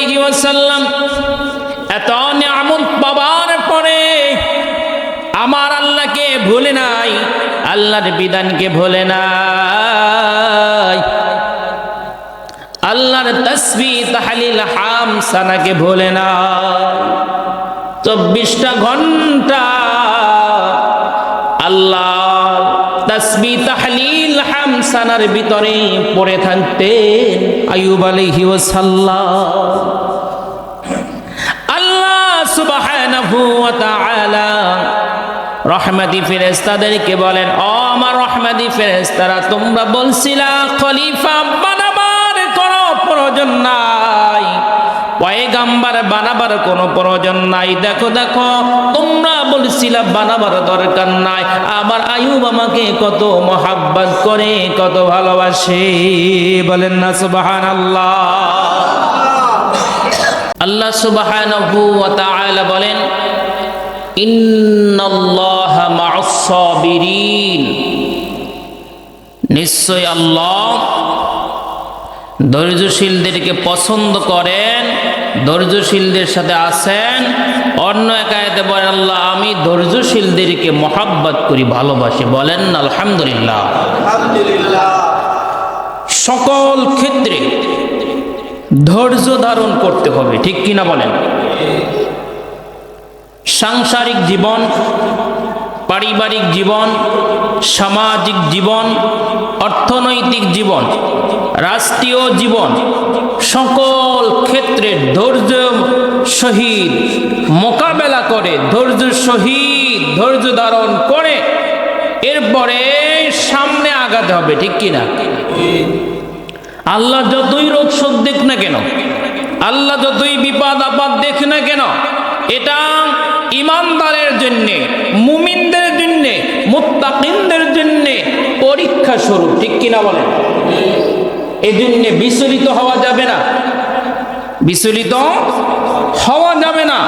আলাইহি এত নিয়ামত পাবার পরে আমার আল্লাহকে ভুলে নাই, আল্লাহর বিধানকে ভুলে নাই। আল্লাহর তসবি তাহলিল হাম সানাকে ভুলে না চব্বিশটা ঘণ্টা আল্লাহ তসবি তাহলিল হাম সানার ভিতরে পড়ে থাকতেন আয়ুব আলাইহি ওয়াসাল্লাম। আল্লাহ সুবহানাহু ওয়া তাআলা ফেরেশতাদেরকে বলেন, ও আমার রহমাতি ফেরেশতারা, তোমরা বলছিলা খলিফা বানাবার কোনো প্রয়োজন নাই। পয়গাম্বার বানাবার কোনো প্রয়োজন নাই। দেখো দেখো, তোমরা বলছিলা বানাবার দরকার নাই। আবার আয়ুব আমাকে কত মহাব্বত করে, কত ভালোবাসে। বলেন না, সুবহানাল্লাহ। আল্লাহ ওয়া তাআলা বলেন নিশ্চয় আল্লাহ ধৈর্যশীলদেরকে পছন্দ করেন। ধৈর্যশীলদের সাথে আছেন। অন্য এক আয়াতে বলেন আল্লাহ আমি ধৈর্যশীলদেরকে মহাব্বত করি ভালোবাসি। বলেন আলহামদুলিল্লাহ। সকল ক্ষেত্রে ধৈর্য ধারণ করতে হবে ঠিক কিনা বলেন? সাংসারিক জীবন পারিবারিক জীবন, সামাজিক জীবন, অর্থনৈতিক জীবন, রাষ্ট্রীয় জীবন, সকল ক্ষেত্রে ধৈর্য সহিত মোকাবেলা করে, ধৈর্য সহিত ধৈর্য ধারণ করে, এরপরে সামনে আগাতে হবে, ঠিক কিনা আল্লাহ যতই রোগ শোক দেখ না কেন, আল্লাহ যতই বিপদ আপদ দেখ না কেন, এটা ইমানদারের জন্যে, মুমিনদের পরীক্ষা স্বরূপ, ঠিক কিনা বলেন? এই জন্যে বিচলিত হওয়া যাবে না। বিচলিত হওয়া যাবে না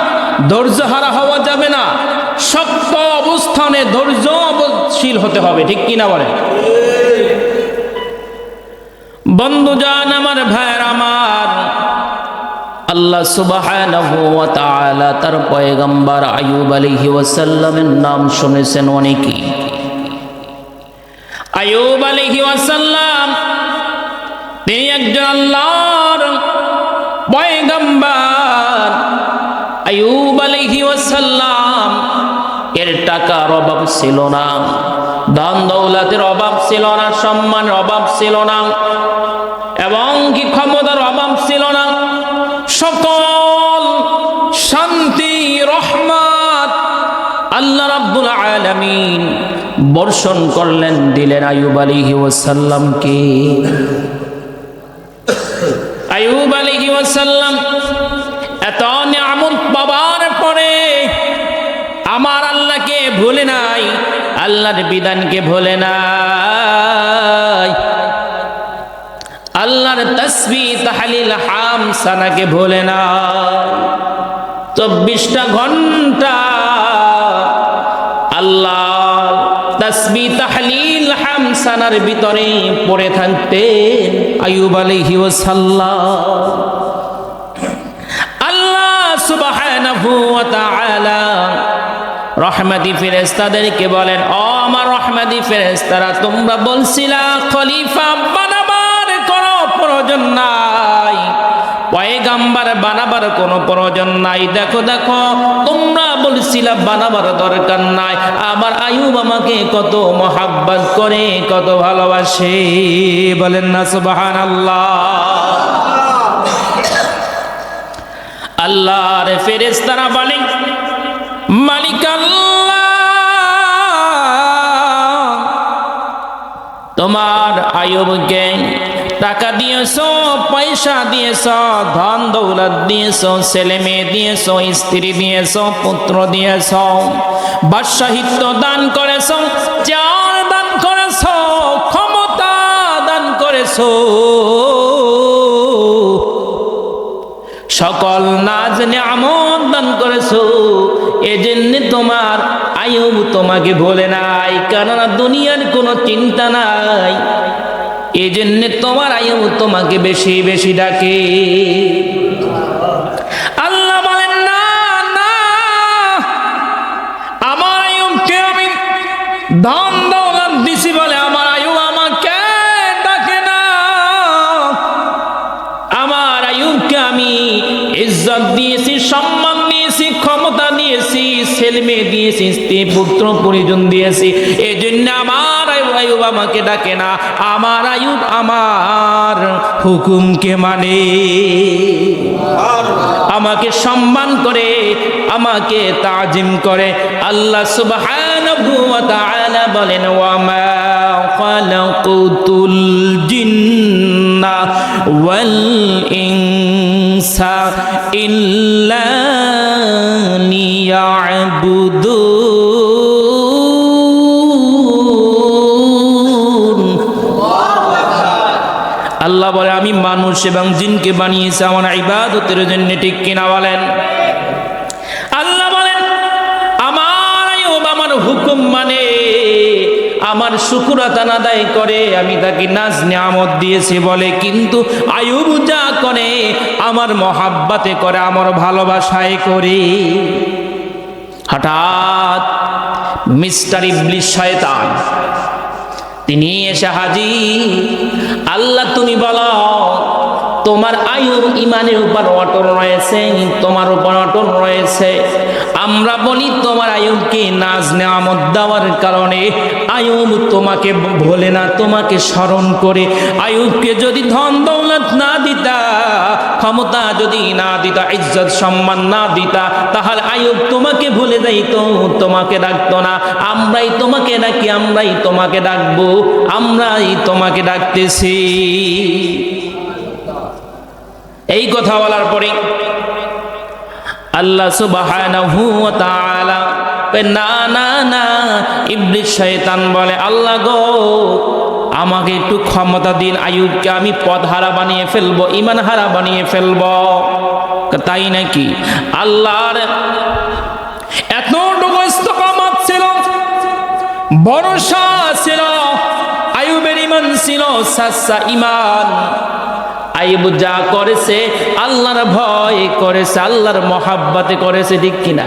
ধৈর্য হারা হওয়া যাবে না, শক্ত অবস্থানে ধৈর্য অবশীল হতে হবে, ঠিক কিনা বলেন? বন্ধু যান আমার ভাইয়ের আমার, আল্লাহ তাআলা তার পয়গম্বর আইয়ুব আলাইহি ওয়াসাল্লামের নাম শুনেছেন অনেকেই। আইয়ুব আলাইহি ওয়াসাল্লাম, তিনি একজন আল্লাহর পয়গম্বর। আইয়ুব আলাইহি ওয়াসাল্লাম, এর টাকার অভাব ছিল না, ধন দৌলতের অভাব ছিল না, সম্মানের অভাব ছিল না, এবং কি ক্ষমতার অভাব ছিল না, সকল শান্তি, রহমত আল্লাহ রাব্বুল আলামিন বর্ষণ করলেন, দিলেন আয়ুব আলাইহি ওয়াসাল্লামকে। আয়ুব আলাইহি ওয়াসাল্লাম, এত নিয়ামত পাবার পরে আমার আল্লাহকে ভুলে নাই, আল্লাহর বিধানকে ভুলে নাই। আল্লাহর তসবি তাহলিল হাম সানাকে ভুলে না চব্বিশটা ঘণ্টা আল্লাহ তসবি তাহলিল হাম সানার ভিতরে পড়ে থাকতেন আয়ুব আলাইহি ওয়াসাল্লাম। আল্লাহ সুবহানাহু ওয়া তাআলা ফেরেশতাদেরকে বলেন, ও আমার রহমাতি ফেরেশতারা, তোমরা বলছিলা, খলিফা বানাবার কোনো প্রয়োজন নাই, পয়গাম্বার বানাবার কোনো প্রয়োজন নাই। দেখো দেখো, তোমরা বলছিলা বানাবার দরকার নাই। আবার আয়ুব আমাকে কত মহাব্বত করে, কত ভালোবাসে। বলেন না, সুবহানাল্লাহ। আল্লাহর ফেরেশতারা বলেন মালিক আল্লাহ তোমার আয়ুবকে টাকা দিয়েছ, পয়সা দিয়েছ, ধন দৌলত দিয়েছ, ছেলে মেয়ে দিয়েছ, স্ত্রী দিয়েছ, পুত্র দিয়েছ বাদশাহিত্য দান করেছ চার দান করেছ, ক্ষমতা দান করেছ। সকল নাজ নিয়ামত দান করেছ, এজন্য তোমার আয়ুব তোমাকে বলে নাই, কেননা দুনিয়ার কোনো চিন্তা নাই। এই জন্যে তোমার আয়ু তোমাকে বেশি বেশি ডাকে। আমার আয়ুমকে আমি ধন দৌলত দিছি বলে আমার আয়ু আমাকে ডাকে না। আমার আয়ুমকে আমি ইজ্জত দিয়েছি, সম্মান দিয়েছি, ক্ষমতা দিয়েছি, ছেলে মেয়ে দিয়েছি, স্ত্রী, পুত্র, পরিজন দিয়েছি এই জন্য আমাকে ডাকে না, আমার আয়ুব আমার হুকুমকে মানে। আমাকে সম্মান করে, আমাকে তাজিম করে। আল্লাহ তাআলা বলেন ওয়া মা খালাকুতুল জিন্না ওয়াল ইনসা ইল্লা মানুষ এবং জিনকে বানিয়েছি আমার ইবাদতের জন্য, ঠিক কিনা বলেন? আল্লাহ বলেন, আমার আমার হুকুম মানে আমার শুকুরাত আদায় করে, আমি তাকে নাজ নিয়ামত দিয়েছি বলে। কিন্তু আয়ুব যা করে, আমার মহাব্বাতে করে, আমার ভালোবাসায় করে। হঠাৎ মিস্টার ইবলিশ শয়তান তিনি এসে হাজি আল্লাহ তুমি বলো, তোমার আয়ু ইমানের উপর অটল রয়েছে, তোমার উপর অটল রয়েছে। আমরা বলি, তোমার আয়ুবকে নাজ নেওয়ামত দেওয়ার কারণে আয়ুব তোমাকে ভোলে না, তোমাকে স্মরণ করে। আয়ুবকে যদি ধন দৌলত না দিতা ক্ষমতা যদি না দিতা, ইজ্জত সম্মান না দিতা, তাহলে আয়ুব তোমাকে ভুলে যাইতো, তোমাকে ডাকতো না। আমরাই তোমাকে ডাকি, আমরাই তোমাকে ডাকবো, আমরাই তোমাকে ডাকতেছি। এই কথা বলার পরে আল্লাহ তাআলা না না না। ইবলিস শয়তান বলে, আল্লাহ গো আমাকে একটু ক্ষমতা দিন, আয়ুবকে আমি পদ হারা বানিয়ে ফেলব ইমান হারা বানিয়ে ফেলব। তাই নাকি? আল্লাহর এতটুকু ইস্তকামত ছিল, ভরসা ছিল, আয়ুবের ইমান ছিল, সাসা ইমান। আইব যা করেছে, আল্লাহর ভয় করেছে, আল্লাহর মহাব্বাতে করেছে, ঠিক কিনা?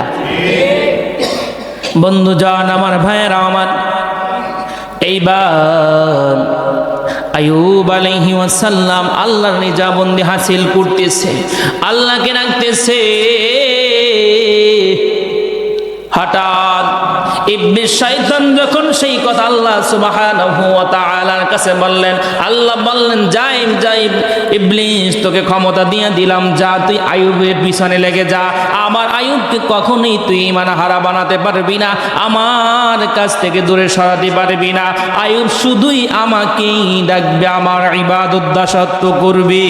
বন্ধু জান আমার ভাইয়েরা, আমার এইবার আয়ুব আলাইহি ওয়াসাল্লাম আল্লাহর নিজাবন্দি হাসিল করতেছে, আল্লাহকে রাখতেছে হঠাৎ ইবলিস শয়তান যখন সেই কথা আল্লাহ সুবহানাহু ওয়া তাআলার কাছে বললেন, আল্লাহ বললেন যাইব যাইব ইবলিস, তোকে ক্ষমতা দিয়ে দিলাম, যা, তুই আয়ুবের পিছনে লেগে যা। আমার আয়ুবকে কখনোই তুই ইমান হারা বানাতে পারবি না, আমার কাছ থেকে দূরে সরাতে পারবি না। আয়ুব শুধুই আমাকেই ডাকবে, আমার ইবাদত দাসত্ব করবি।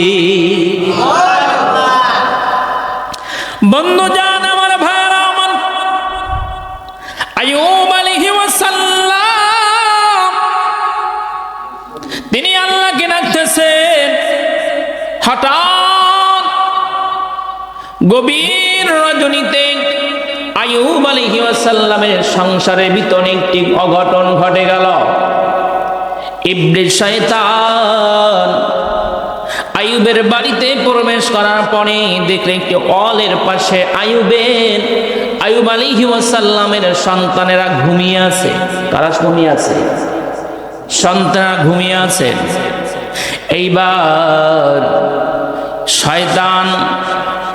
বন্ধু জান, আমার ভাইরা, আমার আয়ুব গভীর রজনীতে আয়ুব আলাইহি ওয়াসাল্লামের সংসারের ভিতরে একটি অঘটন ঘটে গেল। ইবলিস শয়তান আয়ুবের বাড়িতে প্রবেশ করার পরে দেখলে একটি অলের পাশে আয়ুবের আয়ুব আলী ওয়াসাল্লামের সন্তানেরা ঘুমিয়ে আছে। কারা ঘুমিয়ে আছে? সন্তানেরা ঘুমিয়ে আছে। এইবার শয়তান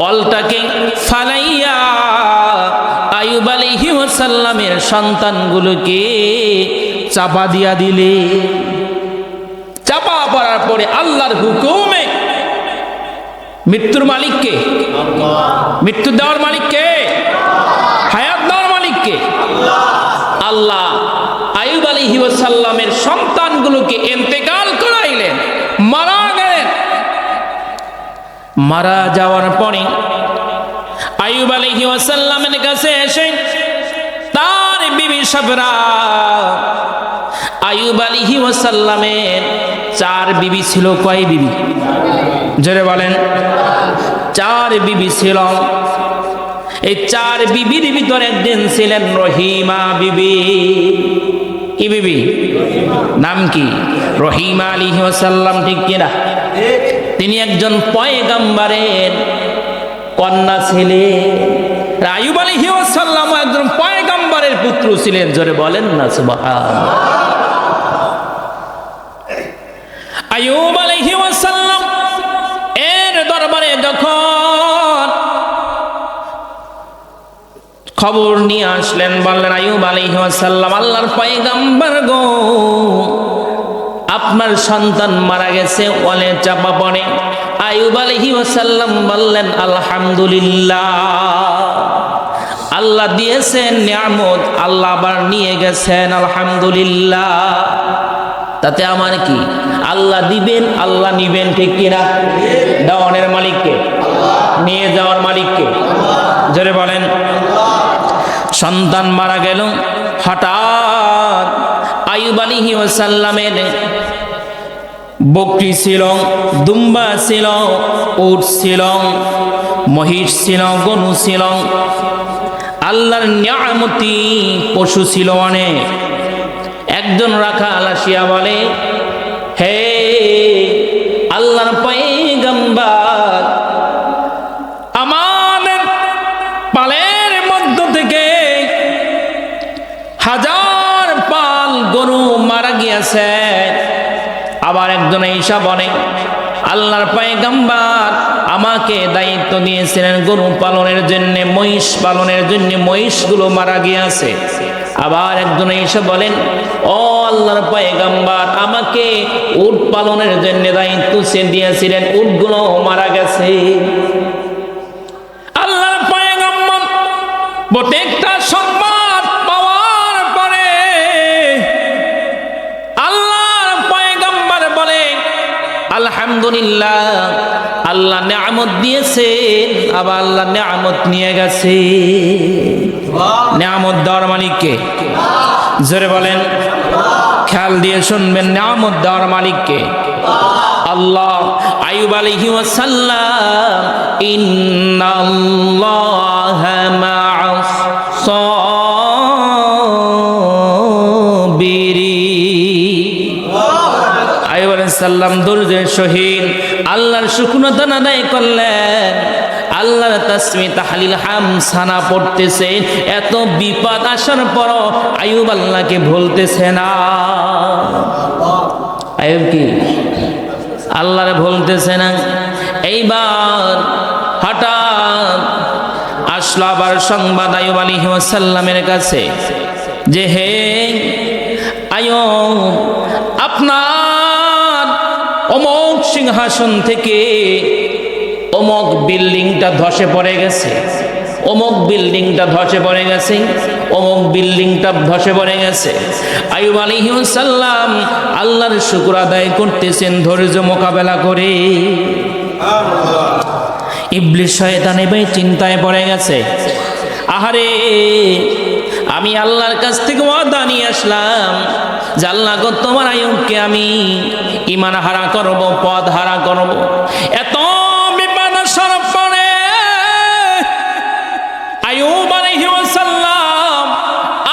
অলটাকে ফালাইয়া আয়ুব আলী ওয়াসাল্লামের সন্তানগুলোকে চাপা দিয়া দিলে। চাপা পড়ার পরে আল্লাহর হুকুমে মৃত্যুর মালিককে, মৃত্যু দেওয়ার মালিককে, হায়াত দেওয়ার মালিককে আল্লাহ আয়ুব আলী সাল্লামের সন্তানগুলোকে এন্তেকাল করাইলেন মারা গেলেন মারা যাওয়ার পরে আয়ুব আলী সাল্লামের কাছে এসে তার বিবি সাবরা আয়ুব আলিহি ওয়াসাল্লামের চার বিবি ছিল কয় বিবি? জোরে বলেন। চার বিবি ছিল। এই চার বিবির ভিতরে একদিন ছিলেন রহিমা বিবি। কি বিবি? নাম কি? রহিমা আলিহি ওয়াসাল্লাম ঠিক কিনা? তিনি একজন পয়গাম্বারের কন্যা ছিলেন। আয়ুব আলী হিউসাল্লাম একজন পয়গাম্বারের পুত্র ছিলেন। জোরে বলেন না সুবাহ আয়ুব আলী হিউসাল্লাম এর দরবারে যখন খবর নিয়ে আসলেন, বললেন, আয়ুব আলী হিউসাল্লাম আল্লাহর পয়গাম্বার গো। আপনার সন্তান মারা গেছে ওয়ালে চাপা পড়ে। আয়ুব আলহি ওসাল্লাম বললেন, আলহামদুলিল্লাহ। আল্লাহ দিয়েছেন নিয়ামত, আল্লাহ আবার নিয়ে গেছেন, আলহামদুলিল্লাহ। তাতে আমার কি? আল্লাহ দিবেন, আল্লাহ নিবেন, ঠিক কিনা দেওয়ানের মালিককে, নিয়ে যাওয়ার মালিককে। জোরে বলেন। সন্তান মারা গেল, হঠাৎ আয়ুব আলিহি ওসাল্লামের বকরি ছিল, দুম্বা ছিল, উট ছিল, মহিষ ছিল, গরু ছিল। আল্লাহর নিয়ামতি পশু ছিল অনেক। একজন রাখা আলাসিয়া বলে, হে একজন ঈশা বলে আল্লাহর পায়গাম্বার আমাকে দায়িত্ব দিয়েছিলেন গরু পালনের জন্য, মহিষ পালনের জন্য, মহিষগুলো মারা গিয়েছে। আবার একজন এসে বলেন, ও আল্লাহর পায়গাম্বার, আমাকে উট পালনের জন্য দায়িত্ব সে দিয়েছিলেন, উটগুলো মারা গেছে। আল্লাহর পায়গাম্বার আলহামদুলিল্লাহ, আল্লাহ নিয়ামত দিয়েছেন, আবার আল্লাহ নিয়ামত নিয়ে গেছে। নিয়ামত দেওয়ার মালিককে জোরে বলেন, খেয়াল দিয়ে শুনবেন, নিয়ামত দেওয়ার মালিককে আল্লাহ আয়ুব আলাইহি ওয়াসাল্লাম, ইন্নাল্লাহ সাল্লাম দুর্জের শহীদ, আল্লাহর শুকনতা আদায় করলেন। আল্লাহর তাসমি তাহলিল হাম সানা পড়তেছে এত বিপদ আসার পরও আয়ুব আল্লাহকে ভুলতেছে না। আয়ুব কি? আল্লাহরে ভুলতেছে না। এইবার হঠাৎ আসলো আবার সংবাদ আয়ুব আলী সাল্লামের কাছে যে, হে আয়ো আপনার সিংহাসন থেকে অমক বিল্ডিংটা ধসে পড়ে গেছে। অমুক বিল্ডিংটা ধসে পড়ে গেছে। অমুক বিল্ডিংটা ধসে পড়ে গেছে। আয়ুব আলিহাল্লাম আল্লাহর শুকুর আদায় করতেছেন ধৈর্য মোকাবেলা করে। ইবলিশ শয়তান এবার চিন্তায় পড়ে গেছে। আহারে, আমি আল্লাহর কাছ থেকে ওয়াদা নিয়ে আসলাম। আল্লাহ গো তোমার আয়ুবকে আমি ইমান হারা করব পদ হারা করব। এত বিপদ সরব পড়ে আয়ুব আলাইহি ওয়াসাল্লাম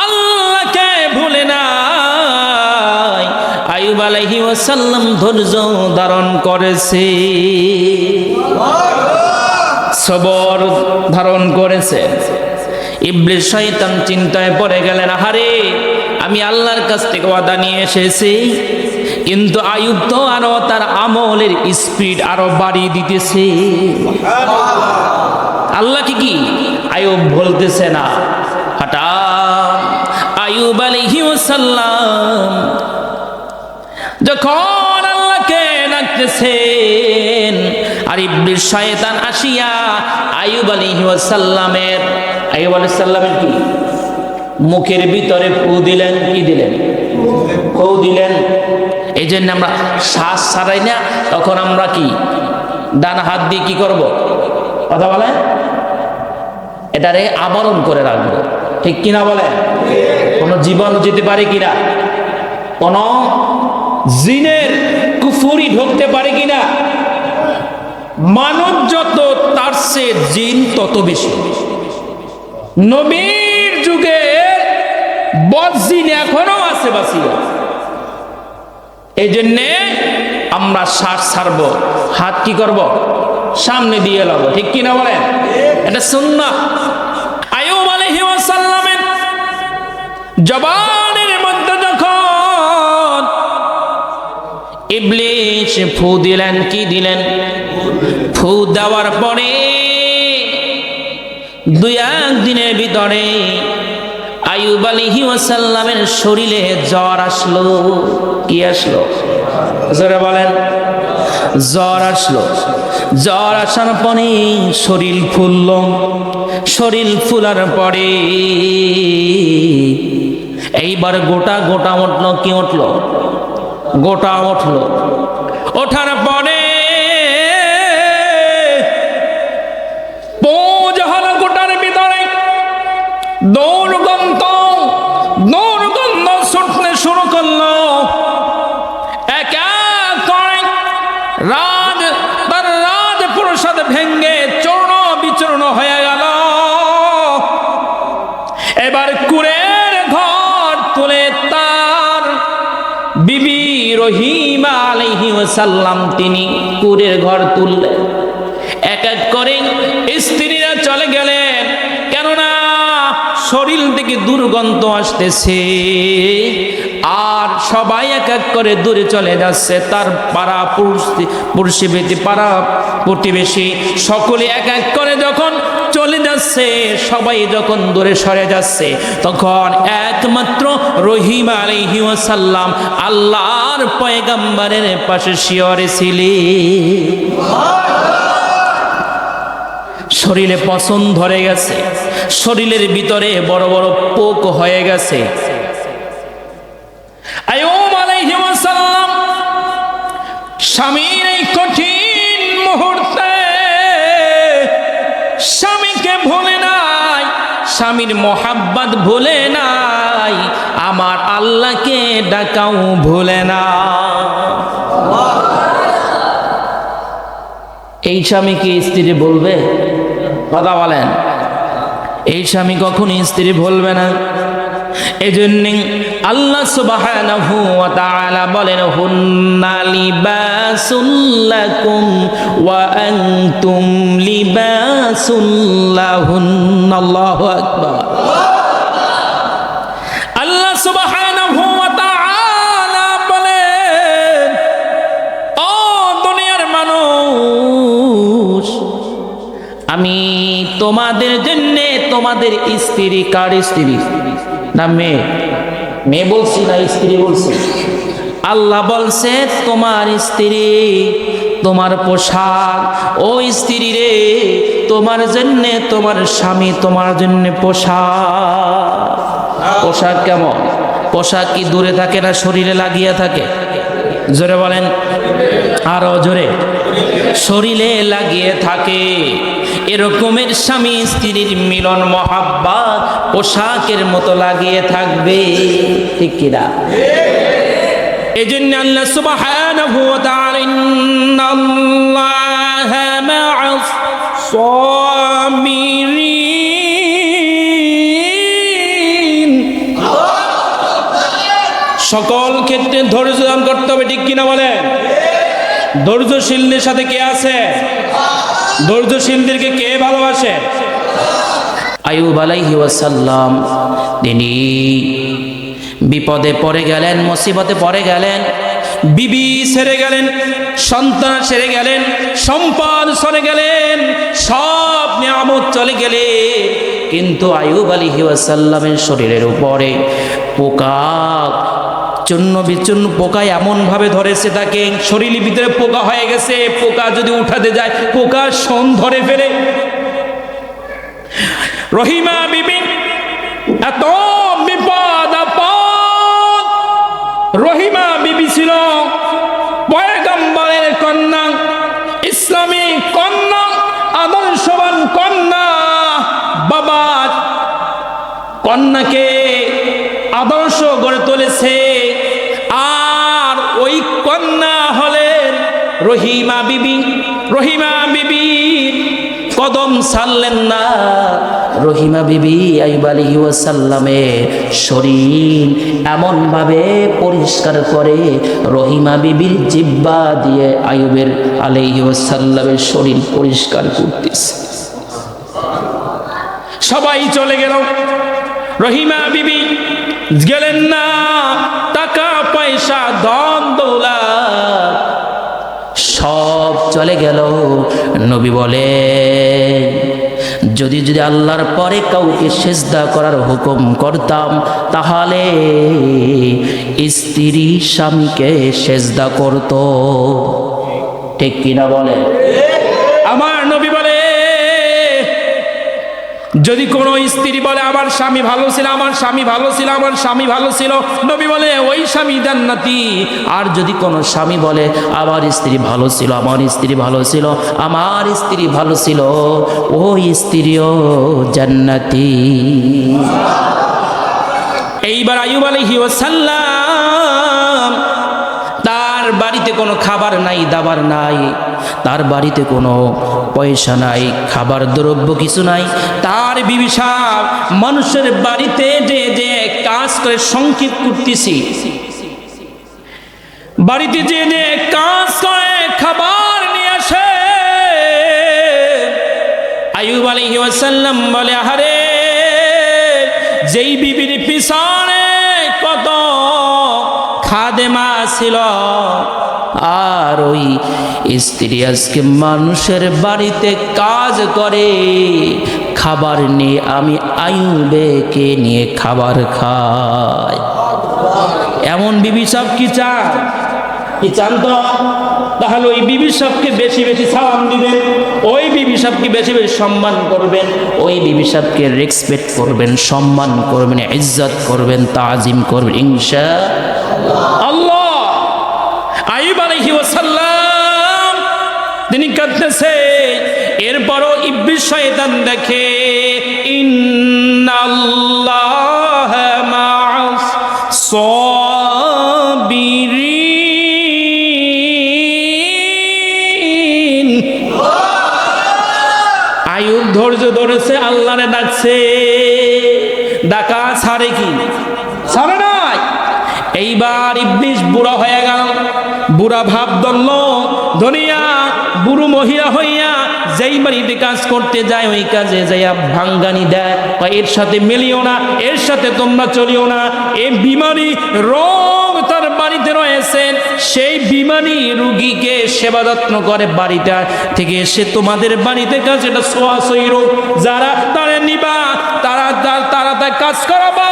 আল্লাহকে ভুলে নাই। আয়ুব আলাইহি ওয়াসাল্লাম ধৈর্য ধারণ করেছে। সবর ধারণ করেছে। ইবলিস শয়তান চিন্তায় পড়ে গেলেন, আহারে, আমি আল্লাহর কাছ থেকে ওয়াদা নিয়ে এসেছি। কিন্তু আয়ুব তো আরও তার আমলের স্পিড আরও বাড়িয়ে দিতেছে। আল্লাহ কি কি? আয়ুব বলতেছে না। হঠাৎ আয়ুব আলাইহিসাল্লাম যখন আল্লাহকে ডাকতেছেন, আর ইবলিস শয়তান আসিয়া আয়ুব আলাইহিসাল্লামের আয়ুব আলাইহিস কি? মুখের ভিতরে ফু দিলেন, কি দিলেন? ফু দিলেন। এই জন্য আমরা শ্বাস ছাড়াই না, তখন আমরা কি? ডান হাত দিয়ে কি করব? কথা বলেন? এটারে আবরণ করে রাখব। ঠিক কিনা বলে কোন জীবন যেতে পারে কিনা? কোন জিনের কুফুরি ঢুকতে পারে কিনা? মানব যত তার সে জিন তত বেশি। নবীর যুগে বজিন এখনও আছে বাসিয়া এই জন্যে আমরা শ্বাস ছাড়ব, হাত কি করব? সামনে দিয়ে লাব, ঠিক কিনা বলেন? এটা সুন্না জবানের মধ্যে যখন ইবলিশ ফু দিলেন, কি দিলেন? ফু দেওয়ার পরে দুই এক দিনের ভিতরে আয়ুব আলিহি ওয়াসাল্লামের শরীরে জ্বর আসলো। কি আসলো? জোরে বলেন। জ্বর আসলো। জ্বর আসার পরে শরীর ফুলল। শরীর ফুলার পরে এইবার গোটা গোটা উঠল। কি উঠল? গোটা উঠল। ওঠার রাজ, তার রাজ প্রসাদ ভেঙ্গে চূর্ণ বিচূর্ণ হয়ে গেল। এবার কুরের ঘর তুলে তার বিবি রহিমা আলাইহি ওয়াসাল্লাম তিনি কুরের ঘর তুললেন। এক এক করে স্ত্রীরা চলে গেলেন, কেননা শরীর থেকে দুর্গন্ধ আসতেছে। আর সবাই এক এক করে দূরে চলে যাচ্ছে। তার পাড়া পড়শিবেতি পাড়া প্রতিবেশী সকলে এক এক করে যখন চলে যাচ্ছে, সবাই যখন দূরে সরে যাচ্ছে, তখন একমাত্র রহিম আলাইহি ওয়াসাল্লাম আল্লাহর পয়গাম্বারের পাশে শিয়রে ছিলেন। শরীরে পছন্দ ধরে গেছে, শরীরের ভিতরে বড় বড় পোক হয়ে গেছে। আইয়ুব আলাইহিস সালাম স্বামীর এই কঠিন মুহূর্তে স্বামীকে ভুলে নাই, স্বামীর মোহাব্বত ভুলে নাই, আমার আল্লাহকে ডাকাও ভুলে না। এই স্বামী কি স্ত্রী বলবে? কথা বলেন। এই স্বামী কখন স্ত্রী বলবে না। এই জন্য আল্লাহ সুবহানাহু বলেন, হুন্না লিবাসুল লাকুম ওয়া আনতুম আকবার। আল্লাহ আমি তোমাদের জন্য তোমাদের স্ত্রী কার স্ত্রী? না মেয়ে? মেয়ে বলছি না স্ত্রী বলছি? আল্লাহ বলছে তোমার স্ত্রী তোমার পোশাক ও স্ত্রী রে তোমার জন্য তোমার স্বামী তোমার জন্য পোশাক। পোশাক কেমন? পোশাক কি দূরে থাকে না শরীরে লাগিয়ে থাকে? জোরে বলেন। আরও জোরে। শরীরে লাগিয়ে থাকে। এরকমের স্বামী স্ত্রীর মিলন মহাব্বাত পোশাকের মতো লাগিয়ে থাকবে। ঠিক কিনা আল্লাহ সামিরিন। সকল ক্ষেত্রে ধৈর্য দান করতে হবে, ঠিক কিনা বলেন? ধৈর্যশীলদের সাথে কে আছে? ধৈর্যশীলদেরকে কে ভালোবাসে? আয়ুব আলাইহি ওয়াসাল্লাম, তিনি বিপদে পড়ে গেলেন, মুসিবতে পড়ে গেলেন, বিবি সেরে গেলেন, সন্তান সেরে গেলেন, সম্পদ সরে গেলেন, সব নিয়ামত চলে গেলে। কিন্তু আয়ুব আলাইহি ওয়াসাল্লামের শরীরের উপরে পোকা চূর্ণ বিচূর্ণ পোকা এমনভাবে ধরেছে তাকে শরীরের ভিতরে পোকা হয়ে গেছে। পোকা যদি উঠাতে যায়, পোকা সন ধরে ফেলে। রহিমা বিবি, এত বিপদ রহিমা বিবি ছিল পয়গম্বরের কন্যা, ইসলামী কন্যা, আদর্শবান কন্যা, বাবা কন্যাকে আদর্শ গড়ে তুলেছে। ওই কন্যা হলেন রহিমা বিবি রহিমা বিবি। কদম ছাড়লেন না। রহিমা বিবি আইব আলী ওয়াসাল্লামের শরীর এমনভাবে পরিষ্কার করে রহিমা বিবির জিব্বা দিয়ে আইবের আলাইহি ওয়াসাল্লামের শরীর পরিষ্কার করতেছে। সবাই চলে গেল। রহিমা বিবি গেলেন না। পয়সা ধন দৌলা। সব চলে গেল। নবী বলে, যদি যদি আল্লাহর পরে কাউকে সেজদা করার হুকুম করতাম, তাহলে স্ত্রী স্বামীকে সেজদা করত। ঠিক কিনা বলে যদি কোনো স্ত্রী বলে, আমার স্বামী ভালো ছিল, আমার স্বামী ভালো ছিল, আমার স্বামী ভালো ছিল, নবী বলে, ওই স্বামী জান্নাতি। আর যদি কোনো স্বামী বলে, আমার স্ত্রী ভালো ছিল, আমার স্ত্রী ভালো ছিল, আমার স্ত্রী ভালো ছিল, ওই স্ত্রীও জান্নাতি। এইবার আয়ুব আলহি ওসাল্লাম তার বাড়িতে কোনো খাবার নাই, দাবার নাই। তার বাড়িতে কোনো পয়সা নাই, খাবার দ্রব্য কিছু নাই। তার বিবিসাব মানুষের বাড়িতে যে যে কাজ করে সংকেত করতেছি। বাড়িতে যে যে কাজ করে খাবার নিয়ে আসে। আয়ুব আলাইহি ওয়াসাল্লাম বলে, আহারে, যেই বিবির পিছনে খাদেমা ছিল। আর ওই স্ত্রী আজকে মানুষের বাড়িতে কাজ করে। খাবার নিয়ে আমি আয়ুবেকে নিয়ে খাবার খাই। এমন বিবি সব কি চান? কি চান তো? তাহলে ওই বিবি সবকে বেশি বেশি সালাম দিবেন। ওই বিবি সবকে বেশি বেশি সম্মান করবেন, ওই বিবি সাহেবকে রেসপেক্ট করবেন, সম্মান করবেন, ইজ্জত করবেন, তাজিম করবেন, ইনশা আল্লাহ। আইব আলাইহি ওয়াসাল্লাম তিনি কাঁদতেছে এরপরও ইব্বিস শয়তান দেখে, ইন্নাল্লাহ ধৈর্য ধরেছে, আল্লাহরে ডাকছে। ডাকা ছাড়ে কি? ছাড়ে নাই। এইবার ইবলিশ বুড়া হয়ে গেল। বুড়া ভাব দল ধনিয়া বুড়ো মহিলা হইয়া যেই বাড়িতে কাজ করতে যায়, ওই কাজে যাইয়া ভাঙ্গানি দেয়। বা এর সাথে মিলিও না, এর সাথে তোমরা চলিও না। এ বিমারি রোগ সেই বিমারি রুগীকে সেবা যত্ন করে বাড়িটা থেকে এসে তোমাদের বাড়িতে কাজ, এটা রোগ যারা তারা নিবা, তারা তারা- তার কাজ করাবা।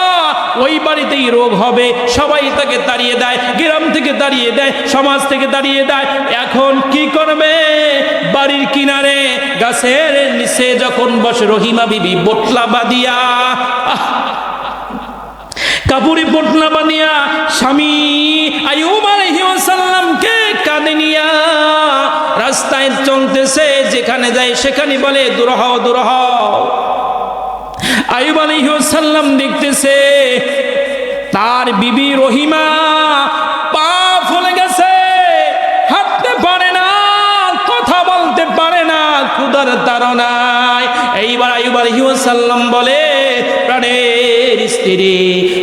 ওই বাড়িতেই রোগ হবে, সবাই তাকে তাড়িয়ে দেয়, গ্রাম থেকে তাড়িয়ে দেয়, সমাজ থেকে তাড়িয়ে দেয়। এখন কি করবে? বাড়ির কিনারে, গাছের নিচে যখন বসে রহিমা বিবি, বোটলা বাদিয়া আহ, কাপুরি পোটলা বানিয়া স্বামী আয়ুব কাঁদে নিয়া রাস্তায় চলতেছে যেখানে যায় সেখানে বলে দূর হও দূর হও আয়ুব আলহিমসাল্লাম দেখতেছে তার বিবি রহিমা পা ফুলে গেছে হাঁটতে পারে না কথা বলতে পারে না ক্ষুদার তারনায় এইবার আয়ুব আলহিমসাল্লাম বলে প্রাণের স্ত্রী।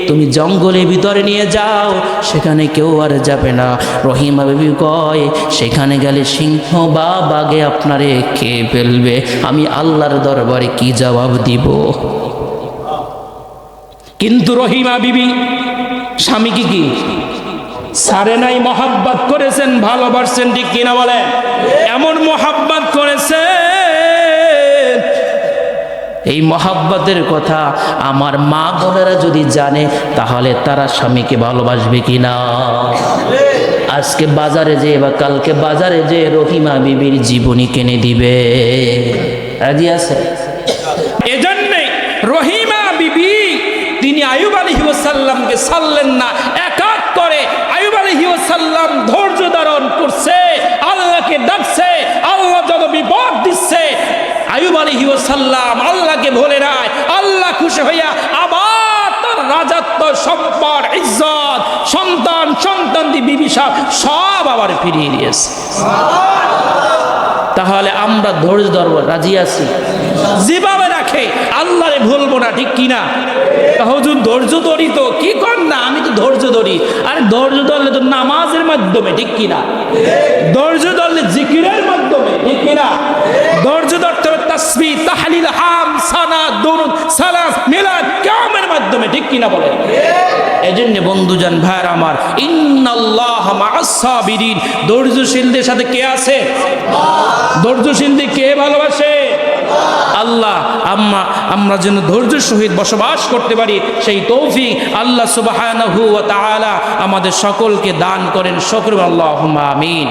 তুমি জঙ্গলের ভিতরে নিয়ে যাও, সেখানে কেউ আর যাবে না। রহিমা বেবি কয়, সেখানে গেলে সিংহ বা বাঘে আপনারে খেয়ে ফেলবে। আমি আল্লাহর দরবারে কি জবাব দিব? কিন্তু রহিমা বিবি, স্বামী কি সারে নাই মহাব্বাত করেছেন, ভালোবাসছেন, ঠিক কিনা বলে এমন মহাব্বাত এই মহাব্বতের কথা আমার মা বোনেরা যদি জানে, তাহলে তারা স্বামীকে ভালোবাসবে কি না আজকে বাজারে যে বা কালকে বাজারে যে রহিমা বিবির জীবনী কিনে দিবে। রাজি আছে? এজন্যে রহিমা বিবি, তিনি আয়ুব আলী সাল্লামকে সারলেন না। একাক করে আয়ুব আলী সাল্লাম ধৈর্য ধারণ করছে, আল্লাহকে ডাকছে আয়ুব আলী সাল্লাম আল্লাহকে ভোলে নাই। আল্লাহ খুশি হইয়া আবার তার রাজত্ব, সম্পদ, ইজ্জত, সন্তান সন্তান বিবিসা সব আবার ফিরিয়ে দিয়েছে তাহলে আমরা ধৈর্য ধরবো, রাজি আছি? যেভাবে রাখে, আল্লাহরে ভুলবো না, ঠিক কিনা? হুজুর, ধৈর্য ধরি তো, কি কর না? আমি তো ধৈর্য ধরি। আর ধৈর্য ধরলে তো নামাজের মাধ্যমে, ঠিক কিনা? ধৈর্য ধরলে জিকিরের মাধ্যমে, ঠিক কিনা? ধৈর্য হবে তাসবি, তাহলিল হাম, সানা দরুদ সালাম মিলাদ কামের মাধ্যমে, ঠিক কিনা বলে? এজন্য বন্ধুজান, ভাইয়ের আমার, ইন্নাল্লাহ মা'আস সাবিরিন ধৈর্যশীলদের সাথে কে আছে? ধৈর্যশীলদের কে ভালোবাসে? আল্লাহ, আম্মা, আমরা যেন ধৈর্যের সহিত বসবাস করতে পারি, সেই তৌফিক আল্লাহ সুবাহ আমাদের সকলকে দান করেন। শকর আল্লাহ আমিন।